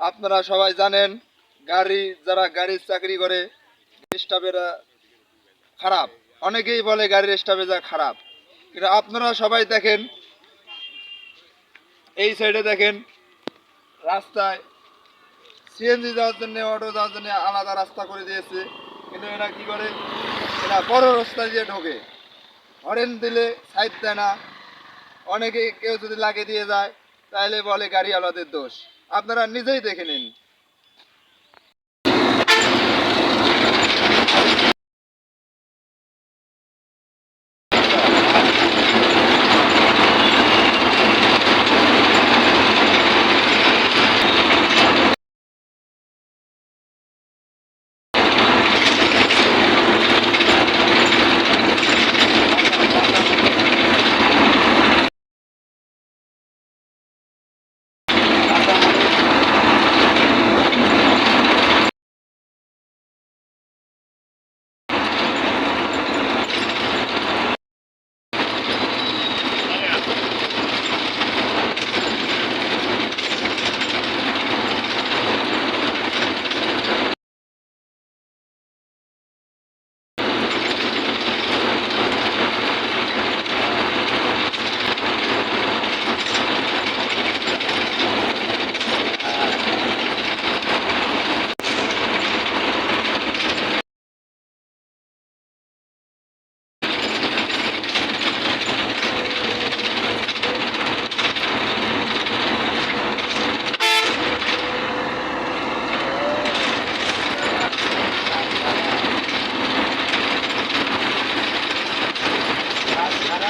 আপনারা সবাই জানেন, গাড়ি, যারা গাড়ির চাকরি করে স্টাফেরা খারাপ। অনেকেই বলে গাড়ির স্টাফে যা খারাপ। কিন্তু আপনারা সবাই দেখেন, এই সাইডে দেখেন, রাস্তায় সিএনজি যাওয়ার জন্য অটো যাওয়ার জন্য আলাদা রাস্তা করে দিয়েছে। কিন্তু এরা কি করে? এরা বড় রাস্তা দিয়ে ঢোকে। হরেন দিলে সাইড দেয় না। অনেকে কেউ যদি লাগিয়ে দিয়ে যায়, তাহলে বলে গাড়িওয়ালাদের দোষ। আপনারা নিজেই দেখে নিন।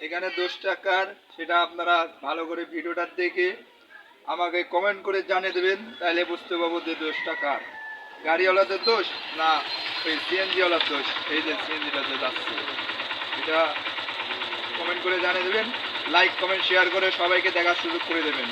এখানে দোষটা কার সেটা আপনারা ভালো করে ভিডিওটা দেখে আমাকে কমেন্ট করে জানিয়ে দেবেন, তাহলে বুঝতে পারব যে দোষটা কার। গাড়িওয়ালাদের দোষ না ওই সিএনজিওয়ালার দোষ? এই যে সিএনজিটা যে যাচ্ছে, এটা কমেন্ট করে জানিয়ে দেবেন লাইক কমেন্ট শেয়ার করে সবাইকে দেখার সুযোগ করে দেবেন।